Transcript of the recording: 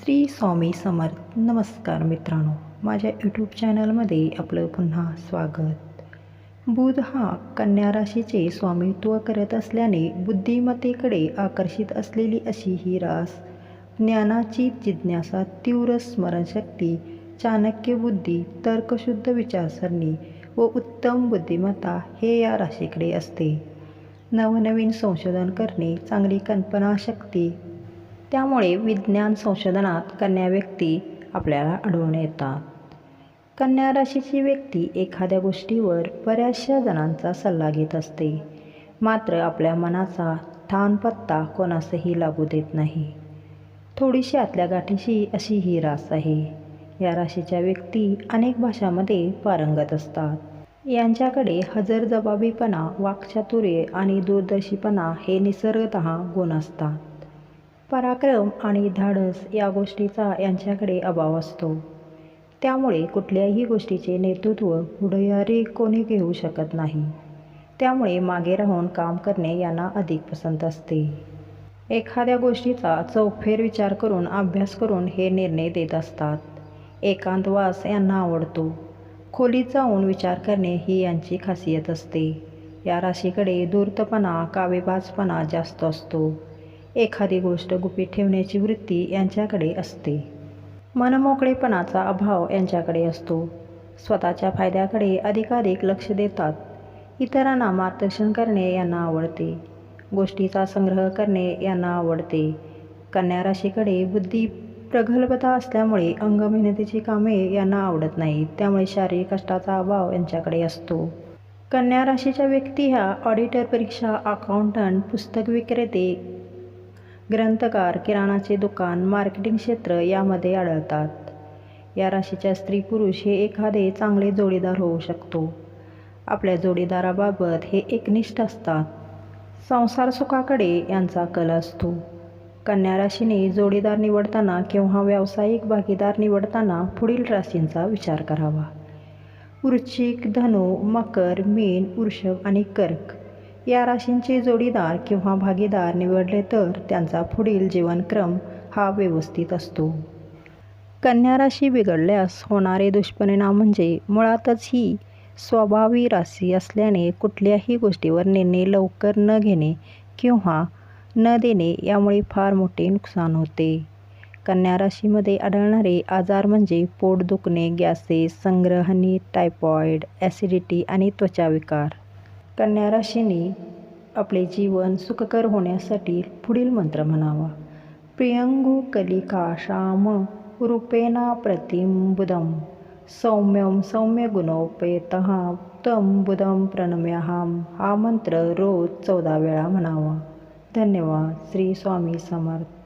श्री स्वामी समर्थ. नमस्कार मित्रांनो. माझ्या यूट्यूब चॅनलमध्ये आपलं पुन्हा स्वागत. बुध हा कन्या राशीचे स्वामित्व करत असल्याने बुद्धिमत्तेकडे आकर्षित असलेली अशी ही रास ज्ञानाची जिज्ञासा तीव्र स्मरणशक्ती चाणक्य बुद्धी तर्कशुद्ध विचारसरणी व उत्तम बुद्धिमत्ता हे या राशीकडे असते. नवनवीन संशोधन करणे चांगली कल्पनाशक्ती त्यामुळे विज्ञान संशोधनात कन्या व्यक्ती आपल्याला आढळून येतात. कन्या राशीची व्यक्ती एखाद्या गोष्टीवर बऱ्याचशा जणांचा सल्ला घेत असते. मात्र आपल्या मनाचा ठाणपत्ता कोणासही लागू देत नाही. थोडीशी आतल्या गाठीशी अशी ही रास आहे. या राशीच्या व्यक्ती अनेक भाषांमध्ये पारंगत असतात. यांच्याकडे हजरजबाबीपणा वाक्चातुर्य आणि दूरदर्शीपणा हे निसर्गत गुण असतात. पराक्रम आणि धाडस या गोष्टीचा यांच्याकडे अभाव असतो. त्यामुळे कुठल्याही गोष्टीचे नेतृत्व पुढारी कोणी घेऊ शकत नाही. त्यामुळे मागे राहून काम करणे यांना अधिक पसंत असते. एखाद्या गोष्टीचा चौफेर विचार करून अभ्यास करून हे निर्णय देत असतात. एकांतवास यांना आवडतो. खोलीत जाऊन विचार करणे ही यांची खासियत असते. या राशीकडे धूर्तपणा कावेबाजपणा जास्त असतो. एखादी गोष्ट गुपित ठेवण्याची वृत्ती यांच्याकडे असते. मनमोकळेपणाचा अभाव यांच्याकडे असतो. स्वतःच्या फायद्याकडे अधिकाधिक लक्ष देतात. इतरांना मार्गदर्शन करणे यांना आवडते. गोष्टीचा संग्रह करणे यांना आवडते. कन्या राशीकडे बुद्धी प्रगल्भता असल्यामुळे अंगमेहनतीची कामे यांना आवडत नाहीत. त्यामुळे शारीरिक कष्टाचा अभाव यांच्याकडे असतो. कन्या राशीच्या व्यक्ती ह्या ऑडिटर परीक्षा अकाउंटंट पुस्तक विक्रेते ग्रंथकार किराणाचे दुकान मार्केटिंग क्षेत्र यामध्ये आढळतात. या राशीच्या स्त्री पुरुष हे एखादे चांगले जोडीदार होऊ शकतो. आपल्या जोडीदाराबाबत हे एकनिष्ठ असतात. संसार सुखाकडे यांचा कल असतो. कन्या राशीने जोडीदार निवडताना किंवा व्यावसायिक भागीदार निवडताना पुढील राशींचा विचार करावा. वृश्चिक धनु मकर मीन वृषभ आणि कर्क या राशींचे जोडीदार किंवा भागीदार निवडले तर त्यांचा पुढील जीवनक्रम हा व्यवस्थित असतो. कन्या राशी बिघडल्यास होणारे दुष्परिणाम म्हणजे मुळातच ही स्वभावी राशी असल्याने कुठल्याही गोष्टीवर निर्णय लवकर न घेणे किंवा न देणे यामुळे फार मोठे नुकसान होते. कन्या राशीमध्ये आढळणारे आजार म्हणजे पोट दुखणे गॅसेस संग्रहणी टायफॉईड ॲसिडिटी आणि त्वचाविकार. कन्या राशीने आपले जीवन सुखकर होण्यासाठी पुढील मंत्र म्हणावा. प्रियंगू कलिकाशाम रूपेणा प्रतिंबुदम सौम्यम सौम्य गुणोपेत तम बुदम प्रणम्यहाम। हा मंत्र रोज चौदा वेळा म्हणावा. धन्यवाद. श्री स्वामी समर्थ।